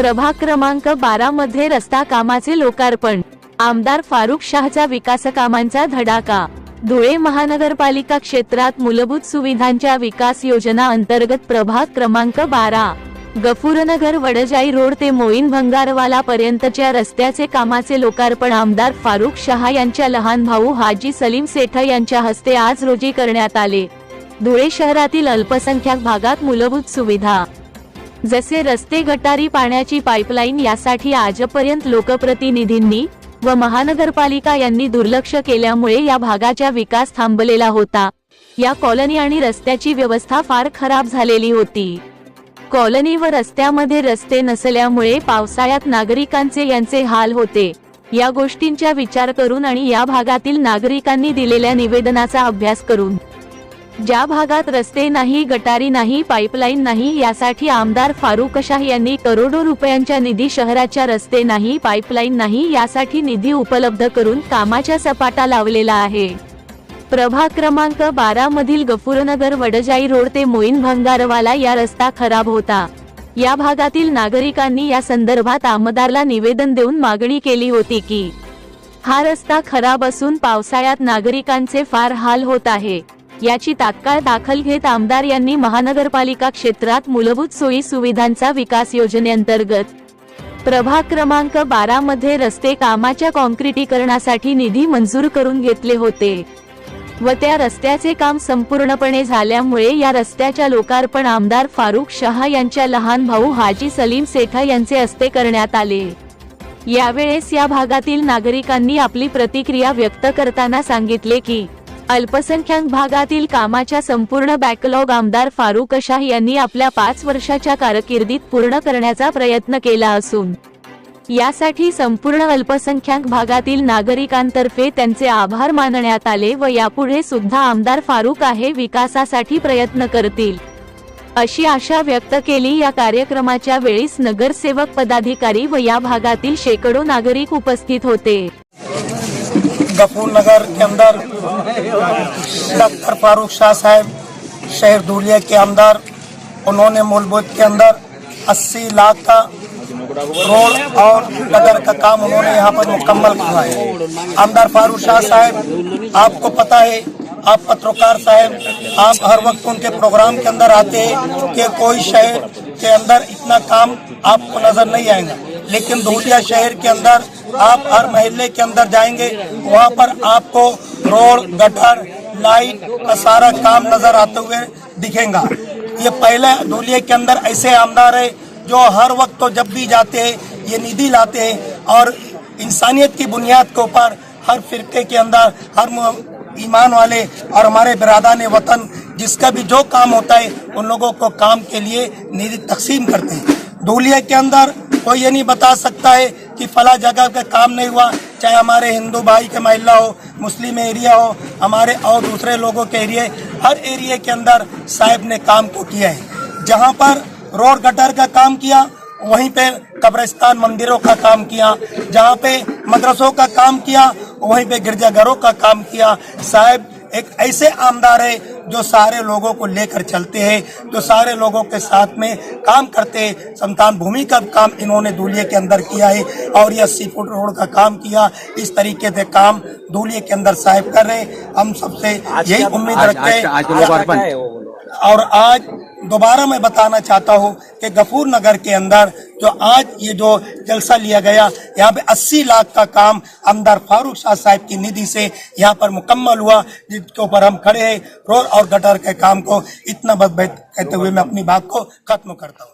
प्रभाग क्रमांक बारा मध्ये रस्ता कामाचे लोकार्पण. आमदार फारुख शाहचा विकास कामांचा धडाका. धुळे महानगरपालिका क्षेत्रात मूलभूत सुविधांच्या विकास योजना अंतर्गत प्रभाग क्रमांक बारा. गफुरनगर वडजाई रोड ते मोईन भंगारवाला पर्यंतच्या रस्त्याचे कामाचे लोकार्पण आमदार फारुख शहा यांच्या लहान भाऊ हाजी सलीम सेठ यांच्या हस्ते आज रोजी करण्यात आले. धुळे शहरातील अल्पसंख्याक भागात मूलभूत सुविधा. जसे रस्ते गटारी पाण्याची पाईपलाईन यासाठी आजपर्यंत लोकप्रतिनिधींनी व महानगरपालिका यांनी दुर्लक्ष केल्यामुळे या भागाचा विकास थांबलेला होता. या कॉलनी आणि रस्त्याची व्यवस्था फार खराब झालेली होती. कॉलनी व रस्त्यामध्ये रस्ते नसल्यामुळे पावसाळ्यात नागरिकांचे यांचे हाल होते. या गोष्टींचा विचार करून आणि या भागातील नागरिकांनी दिलेल्या निवेदनाचा अभ्यास करून ज्या भागात रस्ते नाही गटारी नाही पाईपलाईन नाही यासाठी आमदार फारुख शाह यांनी करोडो रुपयांच्या निधी शहराच्या रस्ते नाही पाईपलाईन नाही यासाठी निधी उपलब्ध करून कामाच्या सपाटा लावलेला आहे. प्रभाग क्रमांक बारा मधील गफुरनगर वडजाई रोड ते मोईन भंगारवाला या रस्ता खराब होता. या भागातील नागरिकांनी या संदर्भात आमदारला निवेदन देऊन मागणी केली होती की हा रस्ता खराब असून पावसाळ्यात नागरिकांचे फार हाल होत आहे. याची तात्काळ दाखल घेत आमदार यांनी महानगरपालिका क्षेत्रात मूलभूत सोयी सुविधांचा विकास योजनेअंतर्गत प्रभाग क्रमांक बारा मध्ये रस्ते कामाच्या कॉन्क्रिटीकरणासाठी निधी मंजूर करून घेतले होते व त्या रस्त्याचे काम संपूर्णपणे झाल्यामुळे या रस्त्याच्या लोकार्पण आमदार फारुख शहा यांच्या लहान भाऊ हाजी सलीम सेठा यांचे हस्ते करण्यात आले. यावेळेस या भागातील नागरिकांनी आपली प्रतिक्रिया व्यक्त करताना सांगितले की अल्पसंख्याक भागातील कामाच्या संपूर्ण बॅकलॉग आमदार फारुक शाह यांनी आपल्या पाच वर्षाच्या कारकिर्दीत पूर्ण करण्याचा प्रयत्न केला असून यासाठी संपूर्ण अल्पसंख्याक भागातील नागरिकांतर्फे त्यांचे आभार मानण्यात आले व यापुढे सुद्धा आमदार फारुक आहे विकासासाठी प्रयत्न करतील अशी आशा व्यक्त केली. या कार्यक्रमाच्या वेळीस नगरसेवक पदाधिकारी व या भागातील शेकडो नागरिक उपस्थित होते. غفور نگر کے اندر ڈاکٹر فاروق شاہ صاحب، شہر دولیا کے اندر انہوں نے ملبوت کے اندر اسی لاکھ کا روڈ اور نگر کا کام انہوں نے یہاں پر مکمل کیا ہے۔ آمدار فاروق شاہ صاحب، آپ کو پتا ہے، آپ پتروکار صاحب، آپ ہر وقت ان کے پروگرام کے اندر آتے ہیں کہ کوئی شہر کے اندر اتنا کام آپ کو نظر نہیں آئے گا۔ لیکن دھوٹیا شہر کے اندر آپ ہر محلے کے اندر جائیں گے، وہاں پر آپ کو روڈ گٹر لائٹ کا سارا کام نظر آتے ہوئے دکھے گا۔ یہ پہلے دھولیے کے اندر ایسے آمدار ہے جو ہر وقت تو جب بھی جاتے ہیں، یہ ندی لاتے ہیں اور انسانیت کی بنیاد کے اوپر ہر فرقے کے اندر ہر ایمان والے اور ہمارے برادان وطن جس کا بھی جو کام ہوتا ہے، ان لوگوں کو کام کے لیے ندی تقسیم کرتے ہیں۔ دھولیے کے اندر کوئی یہ نہیں بتا سکتا ہے کہ فلاں جگہ کا کام نہیں ہوا، چاہے ہمارے ہندو بھائی کے محلہ ہو، مسلم ایریا ہو، ہمارے اور دوسرے لوگوں کے ایریے ہر ایریے کے اندر صاحب نے کام کو کیا ہے۔ جہاں پر روڈ گٹر کا کام کیا، وہیں پہ قبرستان مندروں کا کام کیا، جہاں پہ مدرسوں کا کام کیا، وہیں پہ گرجا گھروں کا کام کیا۔ صاحب ایک ایسے آمدار ہے جو سارے لوگوں کو لے کر چلتے ہیں جو سارے لوگوں کے ساتھ میں کام کرتے ہیں۔ سمتان بھومی کا کام انہوں نے دولیے کے اندر کیا ہے اور یہ سی فٹ روڈ کا کام کیا۔ اس طریقے سے کام دولیے کے اندر صاحب کر رہے ہم سب سے یہی امید رکھتے ہیں۔ اور آج دوبارہ میں بتانا چاہتا ہوں کہ گفور نگر کے اندر جو آج یہ جو جلسہ لیا گیا۔ یہاں پہ اسی لاکھ کا کام امدار فاروق شاہ صاحب کی ندی سے یہاں پر مکمل ہوا، جس کے اوپر ہم کھڑے ہیں۔ روڈ اور گٹر کے کام کو اتنا بد کہتے ہوئے میں اپنی بات کو ختم کرتا ہوں۔